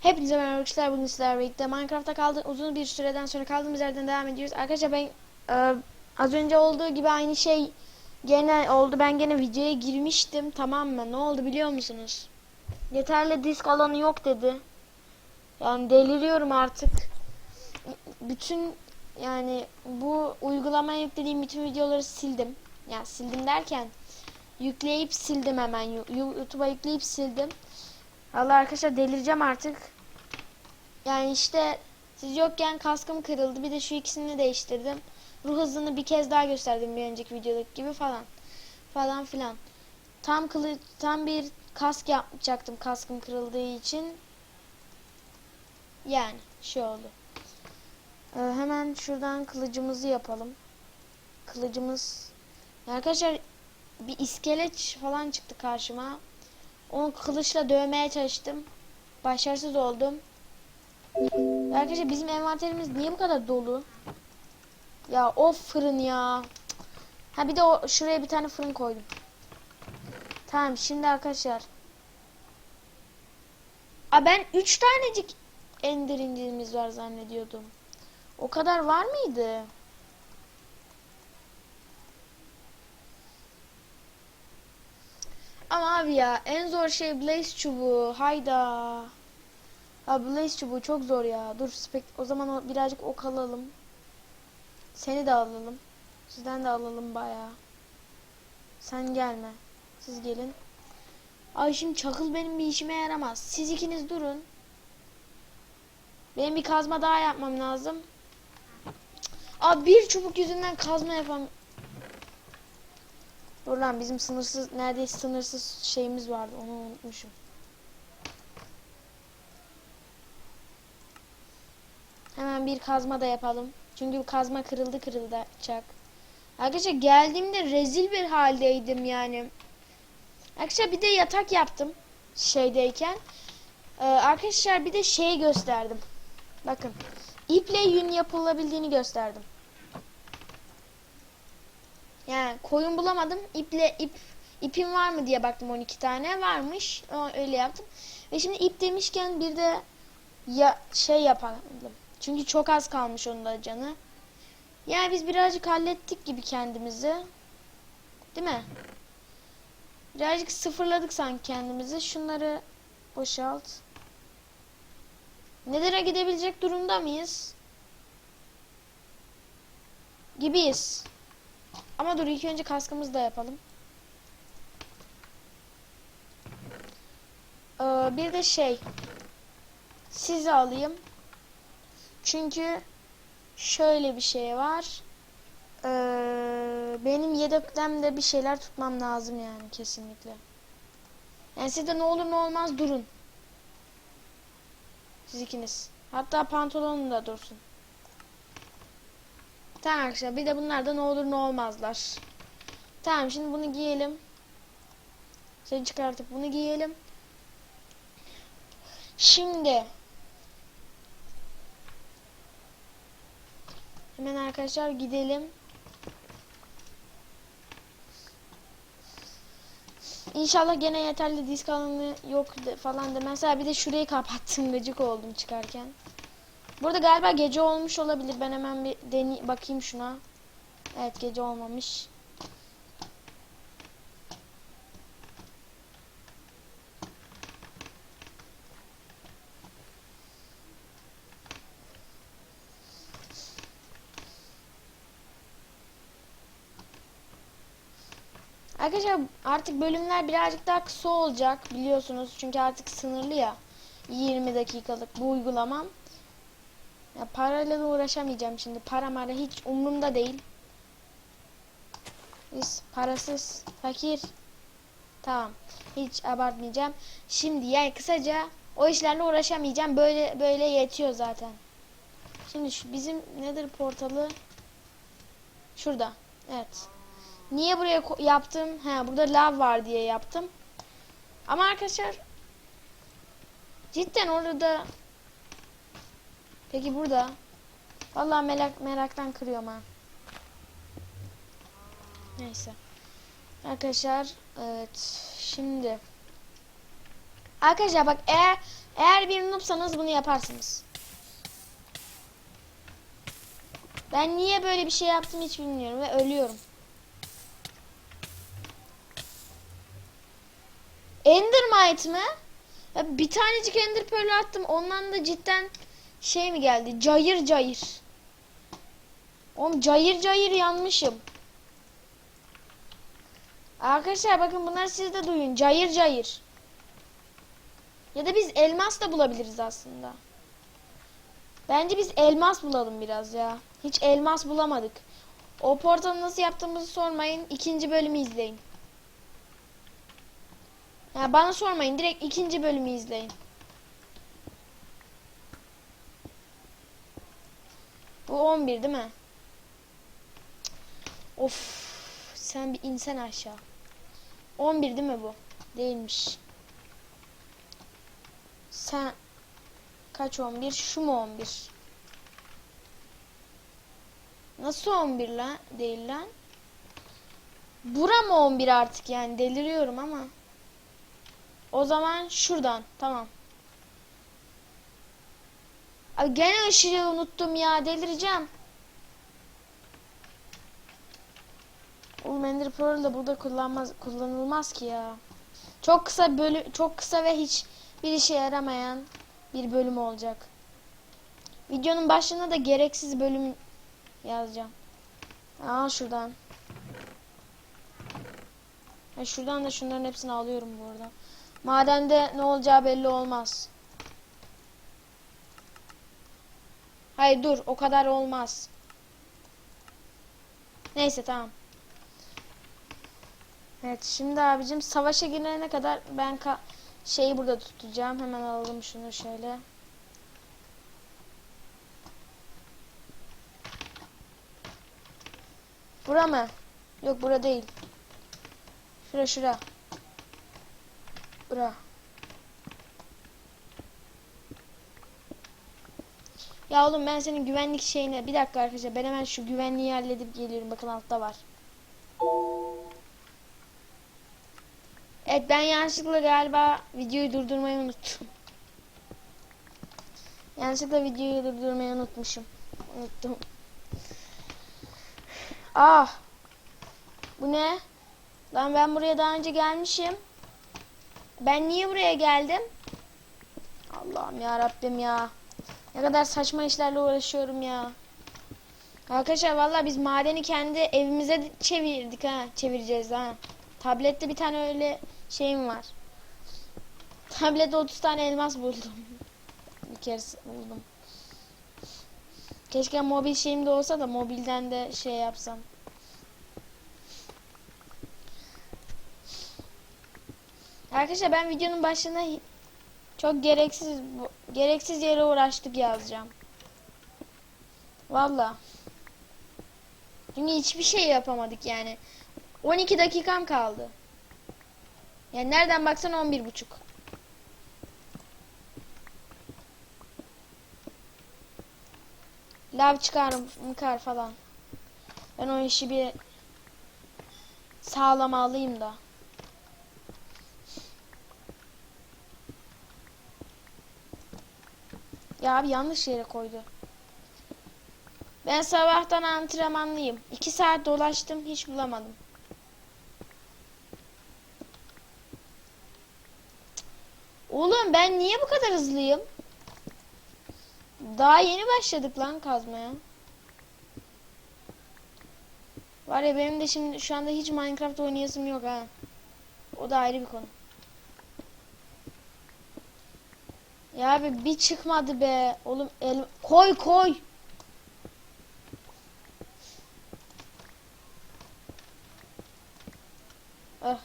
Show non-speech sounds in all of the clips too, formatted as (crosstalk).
Hepinize merhaba arkadaşlar. Bugün sizlerle birlikte Minecraft'ta kaldı uzun bir süreden sonra kaldığımız yerden devam ediyoruz. Arkadaşlar ben e, az önce olduğu gibi aynı şey gene oldu. Ben gene videoya girmiştim tamam mı? Ne oldu biliyor musunuz? Yeterli disk alanı yok dedi. Yani deliriyorum artık. Bütün yani bu uygulamaya yüklediğim bütün videoları sildim. Yani sildim derken yükleyip sildim hemen. YouTube'a yükleyip sildim. Allah arkadaşlar delireceğim artık. Yani işte siz yokken kaskım kırıldı. Bir de şu ikisini değiştirdim. Ruh hızını bir kez daha gösterdim bir önceki videodaki gibi falan. Falan filan. Tam kılı tam bir kask yapacaktım kaskım kırıldığı için. Yani şey oldu. Ee, hemen şuradan kılıcımızı yapalım. Kılıcımız arkadaşlar bir iskelet falan çıktı karşıma. Onu kılıçla dövmeye çalıştım. Başarısız oldum. Arkadaşlar bizim envanterimiz niye bu kadar dolu? Ya o fırın ya. Ha bir de o şuraya bir tane fırın koydum. Tamam şimdi arkadaşlar. A ben 3 tanecik ender incimiz var zannediyordum. O kadar var mıydı? Ama abi ya en zor şey Blaze çubuğu. Hayda. Abi Blaze çubuğu çok zor ya. Dur spek o zaman birazcık ok alalım. Seni de alalım. Sizden de alalım bayağı. Sen gelme. Siz gelin. Ay şimdi çakıl benim bir işime yaramaz. Siz ikiniz durun. Benim bir kazma daha yapmam lazım. Abi bir çubuk yüzünden kazma yapam. Dur lan bizim sınırsız neredeyse sınırsız şeyimiz vardı onu unutmuşum. Hemen bir kazma da yapalım. Çünkü kazma kırıldı kırılacak. Arkadaşlar geldiğimde rezil bir haldeydim yani. Arkadaşlar bir de yatak yaptım şeydeyken. Ee, arkadaşlar bir de şey gösterdim. Bakın. iple yün yapılabildiğini gösterdim. Yani koyun bulamadım. İple ip ipim var mı diye baktım 12 tane varmış. Öyle yaptım. Ve şimdi ip demişken bir de ya şey yapalım. Çünkü çok az kalmış onun da canı. Yani biz birazcık hallettik gibi kendimizi. Değil mi? Birazcık sıfırladık sanki kendimizi. Şunları boşalt. Nether'a gidebilecek durumda mıyız? Gibiyiz. Ama dur ilk önce kaskımızı da yapalım. Ee, bir de şey. Sizi alayım. Çünkü şöyle bir şey var. Ee, benim yedeklemde bir şeyler tutmam lazım yani kesinlikle. Yani siz de ne olur ne olmaz durun. Siz ikiniz. Hatta pantolonun da dursun. Tamam arkadaşlar bir de bunlardan ne olur ne olmazlar. Tamam şimdi bunu giyelim. Seni çıkartıp bunu giyelim. Şimdi hemen arkadaşlar gidelim. İnşallah gene yeterli disk alanı yok falan de. Mesela bir de şurayı kapattım gıcık oldum çıkarken. Burada galiba gece olmuş olabilir. Ben hemen bir deni bakayım şuna. Evet gece olmamış. Arkadaşlar artık bölümler birazcık daha kısa olacak biliyorsunuz. Çünkü artık sınırlı ya. 20 dakikalık bu uygulamam. Parayla da uğraşamayacağım şimdi. Para mara hiç umurumda değil. Biz parasız, fakir. Tamam. Hiç abartmayacağım. Şimdi yani kısaca o işlerle uğraşamayacağım. Böyle böyle yetiyor zaten. Şimdi şu bizim nedir portalı? Şurada. Evet. Niye buraya yaptım? He, burada lav var diye yaptım. Ama arkadaşlar cidden orada Peki burada Vallahi merak meraktan kırıyorum ha. Neyse. Arkadaşlar evet şimdi Arkadaşlar bak eğer Eğer bir noobsanız bunu yaparsınız. Ben niye böyle bir şey yaptım hiç bilmiyorum ve ölüyorum. Endermite mı? Ya bir tanecik Ender Pearl attım. Ondan da cidden şey mi geldi? Cayır cayır. Oğlum cayır cayır yanmışım. Arkadaşlar bakın bunları siz de duyun. Cayır cayır. Ya da biz elmas da bulabiliriz aslında. Bence biz elmas bulalım biraz ya. Hiç elmas bulamadık. O portalı nasıl yaptığımızı sormayın. İkinci bölümü izleyin. Ya bana sormayın. Direkt ikinci bölümü izleyin. Bu 11 değil mi? Of. Sen bir insen aşağı. 11 değil mi bu? Değilmiş. Sen kaç 11? Şu mu 11? Nasıl 11 lan? Değil lan. Bura mı 11 artık yani deliriyorum ama. O zaman şuradan tamam. Abi gene ışığı unuttum ya delireceğim. Oğlum Ender Pearl da burada kullanmaz, kullanılmaz ki ya. Çok kısa bölüm, çok kısa ve hiç bir işe yaramayan bir bölüm olacak. Videonun başlığına da gereksiz bölüm yazacağım. Al şuradan. Ha, şuradan da şunların hepsini alıyorum bu arada. Madende ne olacağı belli olmaz. Hayır dur o kadar olmaz. Neyse tamam. Evet şimdi abicim savaşa girene kadar ben ka şeyi burada tutacağım. Hemen alalım şunu şöyle. Bura mı? Yok bura değil. Şura şura. Bura. Ya oğlum ben senin güvenlik şeyine bir dakika arkadaşlar ben hemen şu güvenliği halledip geliyorum bakın altta var. Evet ben yanlışlıkla galiba videoyu durdurmayı unuttum. Yanlışlıkla videoyu durdurmayı unutmuşum. Unuttum. Ah. Bu ne? Lan ben buraya daha önce gelmişim. Ben niye buraya geldim? Allah'ım ya Rabbim ya. Ne kadar saçma işlerle uğraşıyorum ya. Arkadaşlar vallahi biz madeni kendi evimize çevirdik ha. Çevireceğiz ha. Tablette bir tane öyle şeyim var. Tablette 30 tane elmas buldum. (laughs) Bir kere buldum. Keşke mobil şeyim de olsa da mobilden de şey yapsam. Arkadaşlar ben videonun başına çok gereksiz gereksiz yere uğraştık yazacağım. Valla. Çünkü hiçbir şey yapamadık yani. 12 dakikam kaldı. Yani nereden baksan 11 buçuk. Lav çıkar mıkar falan. Ben o işi bir sağlam alayım da. Ya abi yanlış yere koydu. Ben sabahtan antrenmanlıyım. İki saat dolaştım hiç bulamadım. Oğlum ben niye bu kadar hızlıyım? Daha yeni başladık lan kazmaya. Var ya benim de şimdi şu anda hiç Minecraft oynayasım yok ha. O da ayrı bir konu. Ya abi bir çıkmadı be. Oğlum el koy koy. Ah.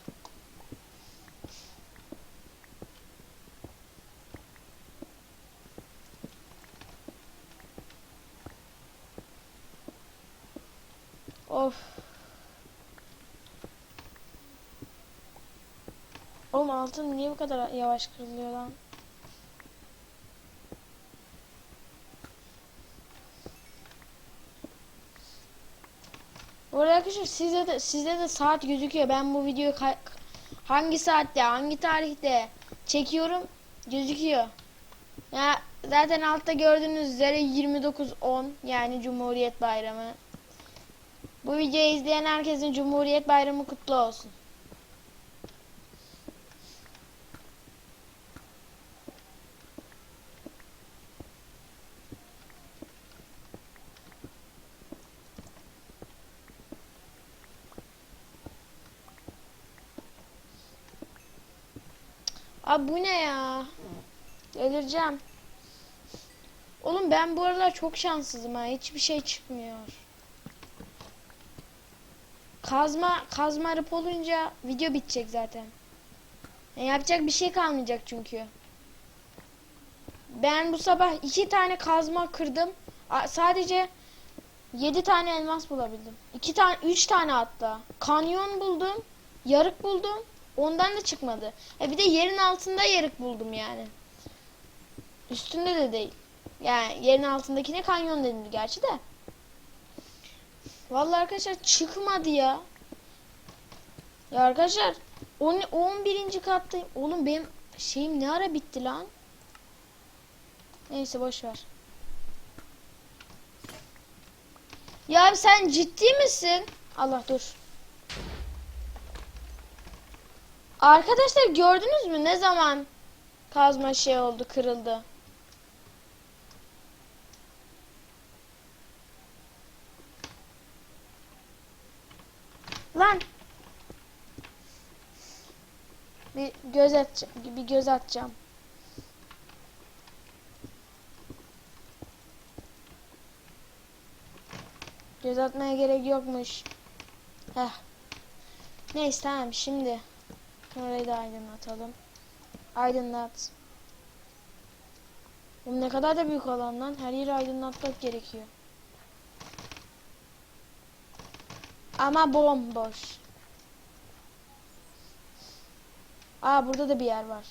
Of. Oğlum altın niye bu kadar yavaş kırılıyor lan? Bu arada arkadaşlar sizde de sizde de saat gözüküyor. Ben bu videoyu hangi saatte, hangi tarihte çekiyorum gözüküyor. Ya zaten altta gördüğünüz üzere 29.10 yani Cumhuriyet Bayramı. Bu videoyu izleyen herkesin Cumhuriyet Bayramı kutlu olsun. Abi bu ne ya? Delireceğim. Oğlum ben bu aralar çok şanssızım ha. Hiçbir şey çıkmıyor. Kazma kazma rıp olunca video bitecek zaten. Yani yapacak bir şey kalmayacak çünkü. Ben bu sabah iki tane kazma kırdım. A- Sadece yedi tane elmas bulabildim. İki tane, üç tane hatta. Kanyon buldum. Yarık buldum. Ondan da çıkmadı. E bir de yerin altında yarık buldum yani. Üstünde de değil. Yani yerin altındakine kanyon denir gerçi de. Vallahi arkadaşlar çıkmadı ya. Ya arkadaşlar 10 11. kattayım. Oğlum benim şeyim ne ara bitti lan? Neyse boş ver. Ya sen ciddi misin? Allah dur. Arkadaşlar gördünüz mü ne zaman kazma şey oldu kırıldı? Lan. Bir göz atacağım. Bir göz atacağım. Göz atmaya gerek yokmuş. Heh. Neyse tamam şimdi. Orayı da aydınlatalım. Aydınlat. Bu ne kadar da büyük alan lan. Her yeri aydınlatmak gerekiyor. Ama bomboş. Aa burada da bir yer var.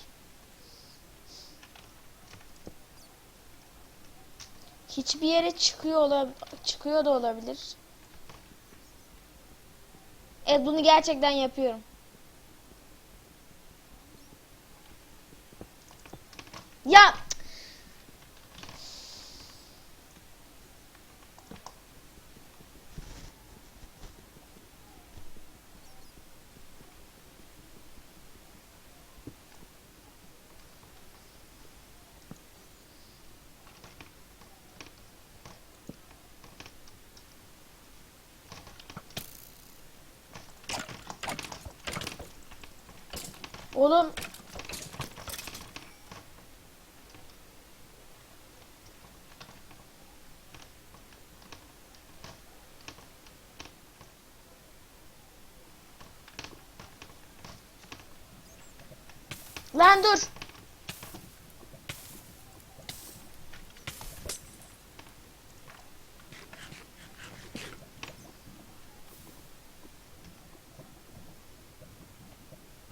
Hiçbir yere çıkıyor ola çıkıyor da olabilir. Evet bunu gerçekten yapıyorum. Ya. Oğlum Lan dur.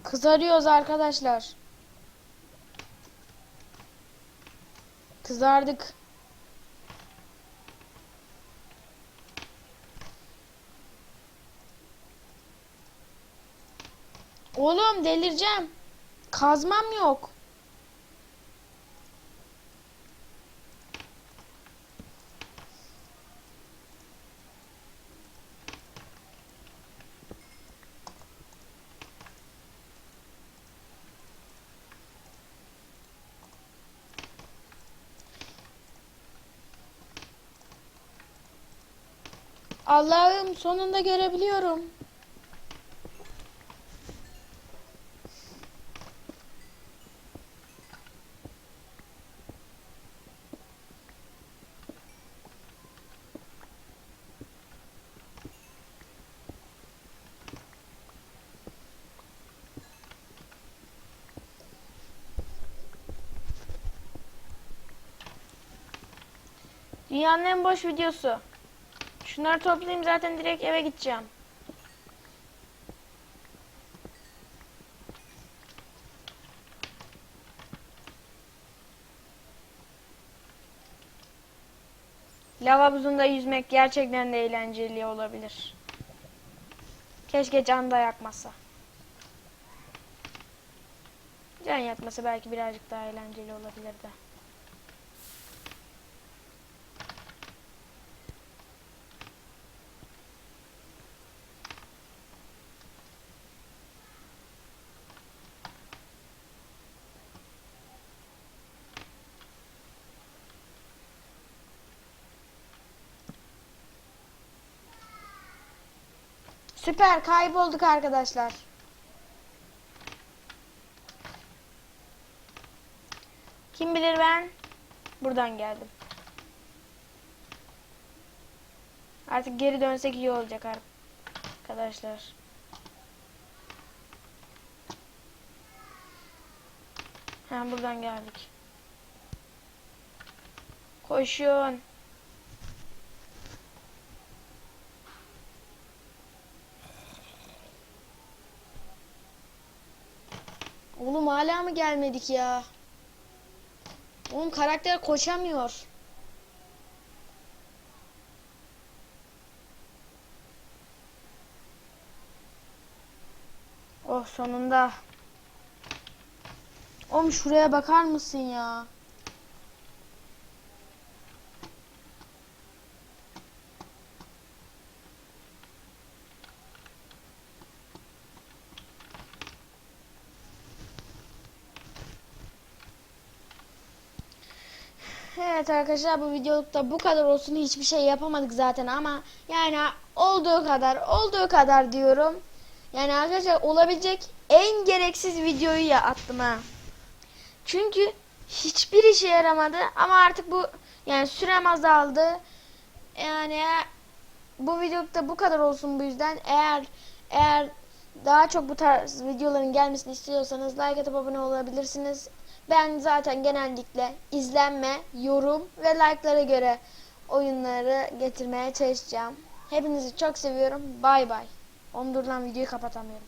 Kızarıyoruz arkadaşlar. Kızardık. Oğlum delireceğim. Kazmam yok. Allah'ım sonunda görebiliyorum. Dünyanın en boş videosu. Şunları toplayayım zaten direkt eve gideceğim. Lava buzunda yüzmek gerçekten de eğlenceli olabilir. Keşke can da yakmasa. Can yakmasa belki birazcık daha eğlenceli olabilirdi. Süper kaybolduk arkadaşlar. Kim bilir ben buradan geldim. Artık geri dönsek iyi olacak ar- arkadaşlar. Ha buradan geldik. Koşun. Oğlum hala mı gelmedik ya? Oğlum karakter koşamıyor. Oh sonunda. Oğlum şuraya bakar mısın ya? Evet arkadaşlar bu videolukta bu kadar olsun hiçbir şey yapamadık zaten ama yani olduğu kadar olduğu kadar diyorum. Yani arkadaşlar olabilecek en gereksiz videoyu ya attım ha. Çünkü hiçbir işe yaramadı ama artık bu yani sürem azaldı. Yani bu videolukta bu kadar olsun bu yüzden eğer eğer daha çok bu tarz videoların gelmesini istiyorsanız like atıp abone olabilirsiniz. Ben zaten genellikle izlenme, yorum ve like'lara göre oyunları getirmeye çalışacağım. Hepinizi çok seviyorum. Bay bay. Ondurdan videoyu kapatamıyorum.